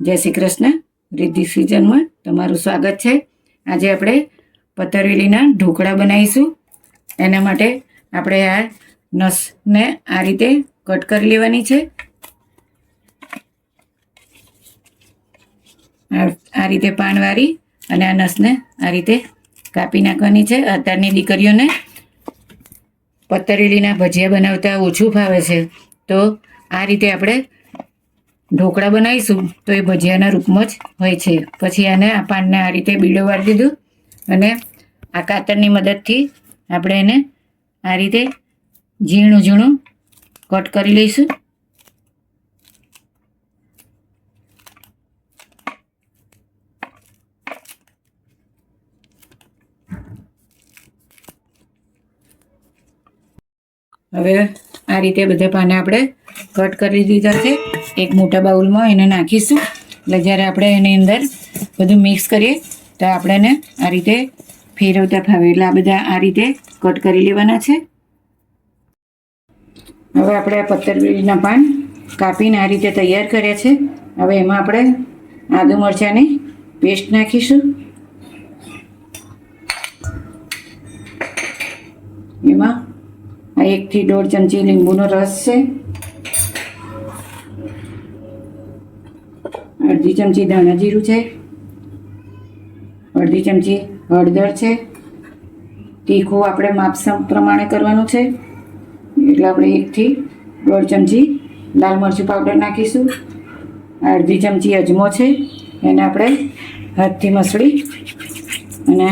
જય શ્રી કૃષ્ણ. રિદ્ધિ સિઝનમાં તમારું સ્વાગત છે. આજે આપણે પતરેલીના ઢોકળા બનાવીશું. એના માટે આપણે આ નસને આ રીતે કટ કરી લેવાની છે. આ રીતે પાનવારી અને આ નસને આ રીતે કાપી નાખવાની છે. અત્યારની દીકરીઓને પતરેલીના ભજીયા બનાવતા ઓછું ફાવે છે. તો આ રીતે આપણે ઢોકળા બનાવીશું તો એ ભજીયાના રૂપમાં જ હોય છે. પછી એને આ પાનને આ રીતે બીડો દીધું અને આ કાતરની મદદથી આપણે એને આ રીતે ઝીણું ઝીણું કટ કરી લઈશું. હવે આ રીતે બધા પાને આપણે કટ કરી દીધા છે. એક મોટા બાઉલમાં એને નાખીશું. એટલે જ્યારે આપણે એની અંદર બધું મિક્સ કરીએ, તો આપણે એને આ રીતે ફેરવતા ફાવે. એટલે આ બધા આ રીતે કટ કરી લેવાના છે. હવે આપણે આ પત્તરબીડીના પાન કાપીને આ રીતે તૈયાર કર્યા છે. હવે એમાં આપણે આદુ મરચાંની પેસ્ટ નાખીશું. એમાં આ એકથી દોઢ ચમચી લીંબુનો રસ છે. અડધી ચમચી ધાણા જીરું છે. અડધી ચમચી હળદર છે. તીખું આપણે માપસમ પ્રમાણે કરવાનું છે. એટલે આપણે એકથી દોઢ ચમચી લાલ મરચું પાવડર નાખીશું. અડધી ચમચી અજમો છે. એને આપણે હાથથી મસળી અને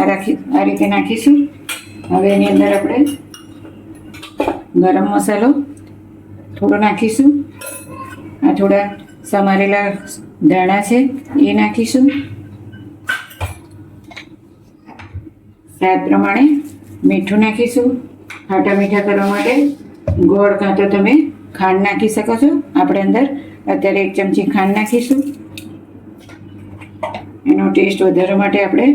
આ રાખી, આ રીતે નાખીશું. હવે એની અંદર આપણે ગરમ મસાલો થોડો નાખીશું. આ થોડા સમારેલા ધાણા છે, એ નાખીશું. સ્વાદ પ્રમાણે મીઠું નાખીશું. ખાટા મીઠા કરવા માટે ગોળ કાં તો તમે ખાંડ નાખી શકો છો. આપણે અંદર અત્યારે એક ચમચી ખાંડ નાખીશું. એનો ટેસ્ટ વધારવા માટે આપણે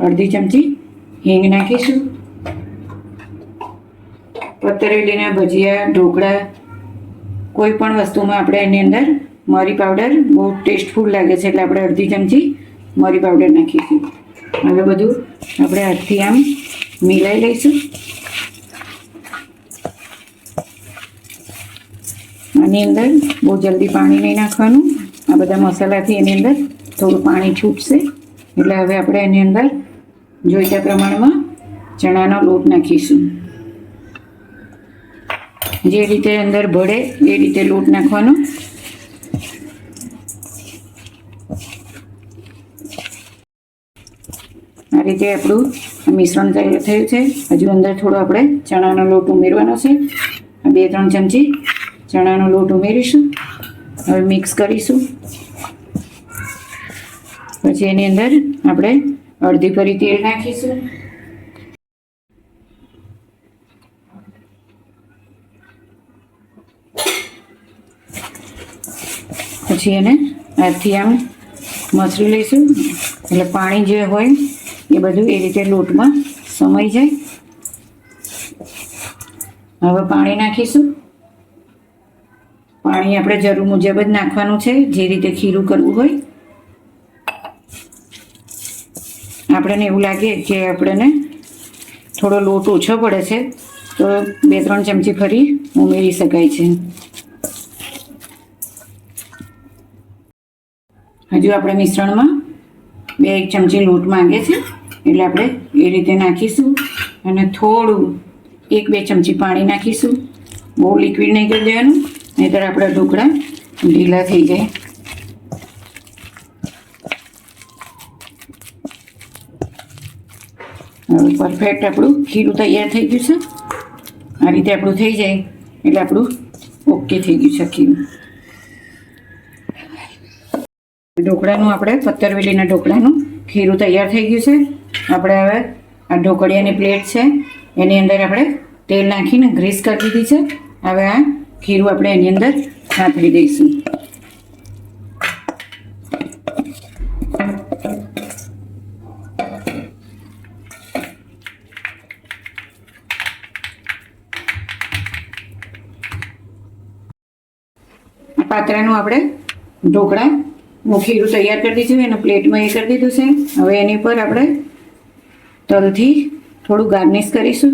અડધી ચમચી હિંગ નાખીશું. પતરેલીના ભજીયા, ઢોકળા, કોઈ પણ વસ્તુમાં આપણે એની અંદર મરી પાવડર બહુ ટેસ્ટફુલ લાગે છે એટલે આપણે અડધી ચમચી મરી પાવડર નાખીશું. હવે બધું આપણે હાથથી આમ મિલાઈ લઈશું. આની અંદર બહુ જલ્દી પાણી નહીં નાખવાનું. આ બધા મસાલાથી એની અંદર થોડું પાણી છૂટશે. એટલે હવે આપણે એની અંદર જોઈતા પ્રમાણમાં ચણાનો લોટ નાખીશું. જે રીતે અંદર ભળે એ રીતે લોટ નાખવાનો. આ રીતે આપણું મિશ્રણ તૈયાર થયું છે. હજુ અંદર થોડો આપણે ચણાનો લોટ ઉમેરવાનો છે. બે ત્રણ ચમચી ચણાનો લોટ ઉમેરીશું હવે મિક્સ કરીશું. પછી એની અંદર આપણે અડધી ફરી તેલ નાખીશું. પછી એને આથી આમ મસળી લઈશું. એટલે પાણી જે હોય એ બધું એ રીતે લોટમાં સમાઈ જાય. હવે પાણી નાખીશું. પાણી આપણે જરૂર મુજબ જ નાખવાનું છે, જે રીતે ખીરું કરવું હોય. આપણને એવું લાગે કે આપણને થોડો લોટ ઓછો પડે છે, તો બે ત્રણ ચમચી ફરી ઉમેરી શકાય છે. હજુ આપણે મિશ્રણમાં બે એક ચમચી લોટ માંગે છે. એટલે આપણે એ રીતે નાખીશું અને થોડું, એક બે ચમચી પાણી નાખીશું. બહુ લિક્વિડ નહીં કરી દેવાનું, નહીંતર આપણા ઢોકળા ઢીલા થઈ જાય. હવે પરફેક્ટ આપણું ખીરું તૈયાર થઈ ગયું છે. આ રીતે આપણું થઈ જાય. એટલે આપણું ઓકે થઈ ગયું છે ખીરું. ઢોકળાનું આપણે પત્તરવેલીના ઢોકળાનું ખીરું તૈયાર થઈ ગયું છે. આપણે હવે આ ઢોકળિયાની પ્લેટ છે, એની અંદર આપણે તેલ નાખીને ગ્રીસ કરી દીધી છે. હવે આ ખીરું આપણે એની અંદર નાખી દઈશું. પાત્રાનું આપણે ઢોકળા હું ખીરું તૈયાર કરી દીધું, એનું પ્લેટમાં એ કરી દીધું છે. હવે એની પર આપણે તલથી થોડું ગાર્નિશ કરીશું.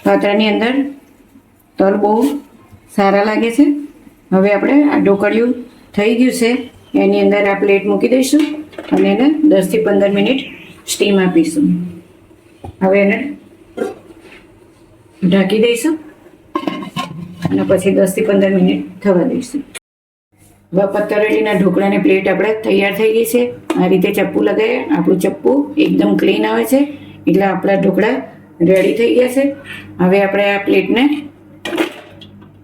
પાત્રાની અંદર તલ બહુ સારા લાગે છે. હવે આપણે આ ઢોકળિયું થઈ ગયું છે. એની અંદર આ પ્લેટ મૂકી દઈશું અને એને દસથી પંદર મિનિટ સ્ટીમ આપીશું. હવે એને ઢાંકી દઈશું અને પછી દસથી પંદર મિનિટ થવા દઈશું. હવે પત્તરેલીના ઢોકળાની પ્લેટ આપણે તૈયાર થઈ ગઈ છે. આ રીતે ચપ્પુ લગાવીએ. આપણું ચપ્પુ એકદમ ક્લીન આવે છે. એટલે આપણા ઢોકળા રેડી થઈ ગયા છે. હવે આપણે આ પ્લેટને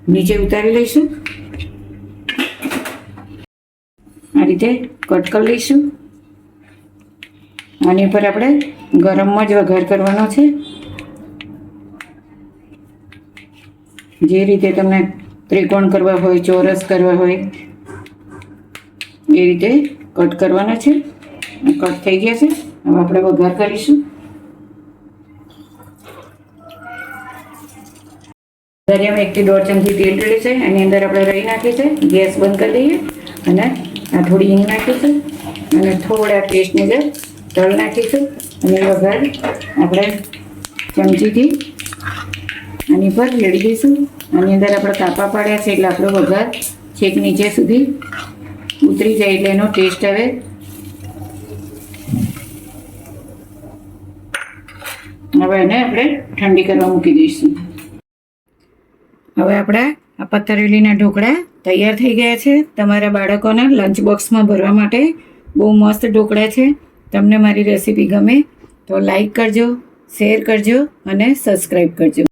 નીચે ઉતારી લઈશું. આ રીતે કટ કરી લઈશું. આની પર આપણે ગરમમાં જ વઘાર કરવાનો છે. જે રીતે તમને ત્રિકોણ કરવા હોય, ચોરસ કરવા હોય એ રીતે કટ કરવાના છે. કટ થઈ ગયા છે. હવે આપણે વઘાર કરીશું. દરિયામાં એકથી દોઢ ચમચી તેલ રેડી છે. એની અંદર આપણે રહી નાખી છે. ગેસ બંધ કરી દઈએ. અને આ થોડી હિંગ નાખીશું અને થોડા ટેસ્ટ મુજબ તળ નાખીશું અને વઘાર આપણે ચમચીથી આની પર રેડી દઈશું. આની અંદર આપણે કાપા પાડ્યા છે એટલે આપણો વઘાર છેક નીચે સુધી ઉતરી જાય એટલે એનો ટેસ્ટ આવે હવે એને આપણે ઠંડી કરવા મૂકી દઈશું. હવે આપણા આ પથ્થરેલીના ઢોકળા તૈયાર થઈ ગયા છે. તમારા બાળકોના લંચ બોક્સમાં ભરવા માટે બહુ મસ્ત ઢોકળા છે. તમને મારી રેસીપી ગમે તો લાઈક કરજો શેર કરજો અને સબસ્ક્રાઈબ કરજો.